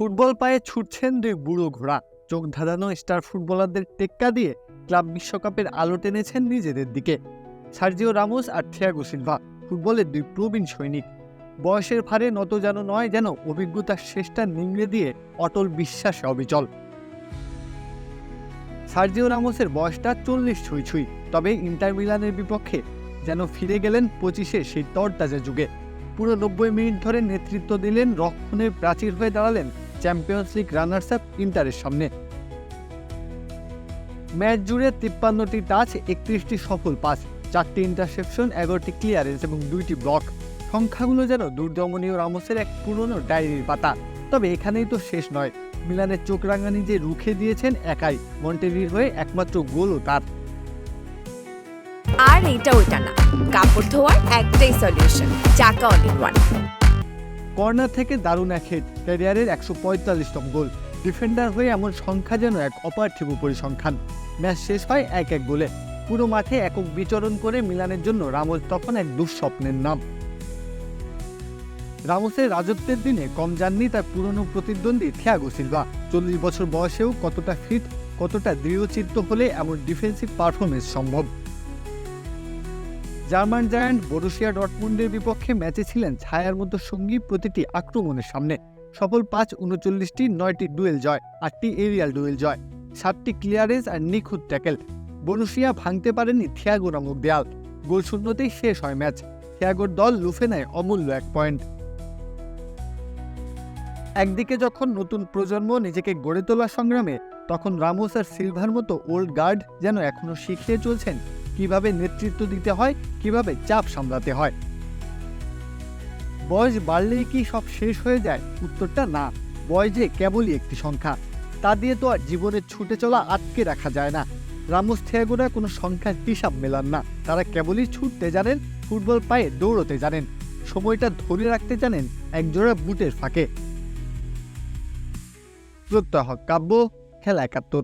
Football পায়ে ছুটছেন দুই বুড়ো ঘোড়া। চোখ ধাঁধানো স্টার ফুটবলারদের টেক্কা দিয়ে ক্লাব বিশ্বকাপের আলো টেনেছেন নিজেদের দিকে। সার্জিও রামোস আর থিয়াগো সিলভা, ফুটবলের দুই প্রবীণ সৈনিক। বয়সের ভারে নত যেন নয়, যেন অভিজ্ঞতার শেষটা নিংড়ে দিয়ে অটল বিশ্বাসে অবিচল। সার্জিও রামোসের বয়সটা চল্লিশ ছুঁই ছুঁই, তবে ইন্টার মিলানের বিপক্ষে যেন ফিরে গেলেন পঁচিশে সেই তরতাজা যুগে। পুরো নব্বই মিনিট ধরে নেতৃত্ব দিলেন রক্ষণের প্রাচীর হয়ে দাঁড়ালেন চ্যাম্পিয়ন্স লিগ রানার্স আপ ইন্টারের সামনে। ম্যাচ জুড়ে তিপ্পান্নটি টাচ, একত্রিশটি সফল পাস, চারটি ইন্টারসেপশন এগারোটি ক্লিয়ারেন্স এবং দুইটি ব্লক সংখ্যাগুলো যেন দুর্দমনীয় রামোসের এক পুরনো ডায়েরির পাতা। তবে এখানেই তো শেষ নয়। মিলানের চোখ রাঙানি যে রুখে দিয়েছেন একাই মন্টেরির হয়ে একমাত্র গোলও তার। আর এইটা ওইটা না। কাপড় ধোয়ার একটাই সলিউশন চাকা অল ওয়ান কর্নার থেকে দারুণ এক হেড ক্যারিয়ারের একশো পঁয়তাল্লিশতম গোল। ডিফেন্ডার হয়ে এমন সংখ্যা যেন এক অপার্থিব পরিসংখ্যান। ম্যাচ শেষ হয় এক এক গোলে। পুরো মাঠে একক বিচরণ করে মিলানের জন্য রামোস তখন এক দুঃস্বপ্নের নাম। রামোসের রাজত্বের দিনে কম যাননি তার পুরনো প্রতিদ্বন্দ্বী থিয়াগো সিলভা। চল্লিশ বছর বয়সেও কতটা ফিট কতটা দৃঢ়চিত্ত হলে এমন ডিফেন্সিভ পারফরমেন্স সম্ভব? জার্মান জায়ান্ট বরুশিয়া ডটমুন্ডের বিপক্ষে ম্যাচে ছিলেন ছায়ার মতো সঙ্গী প্রতিটি আক্রমণের সামনে। সফল পাঁচ উনচল্লিশটি, নয়টি ডুয়েল জয়, আটটি এরিয়াল ডুয়েল জয়, সাতটি ক্লিয়ারেন্স আর নিখুঁত ট্যাকেল। বরুশিয়া ভাঙতে পারেনি থিয়াগো নামক দেয়াল। গোল শূন্যতেই শেষ হয় ম্যাচ। থিয়াগোর দল লুফে নেয় অমূল্য এক পয়েন্ট। একদিকে যখন নতুন প্রজন্ম নিজেকে গড়ে তোলার সংগ্রামে, তখন রামোস আর সিলভার মতো ওল্ড গার্ড যেন এখনও শিখিয়ে চলছেন কীভাবে নেতৃত্ব দিতে হয়, কীভাবে চাপ সামলাতে হয়। বয়স বাড়লেই কি সব শেষ হয়ে যায়? উত্তরটা না। বয়স যে কেবলই একটি সংখ্যা। তা দিয়ে তো আর জীবনের ছুটে চলা আটকে রাখা যায় না। রামোস থিয়াগোরা কোনো সংখ্যার হিসাব মেলান না। তারা কেবলই ছুটতে জানেন, ফুটবল পায়ে দৌড়তে জানেন। সময়টা ধরে রাখতে জানেন একজোড়া বুটের ফাঁকে। প্রত্যহ, কাব্য, খেলা একাত্তর।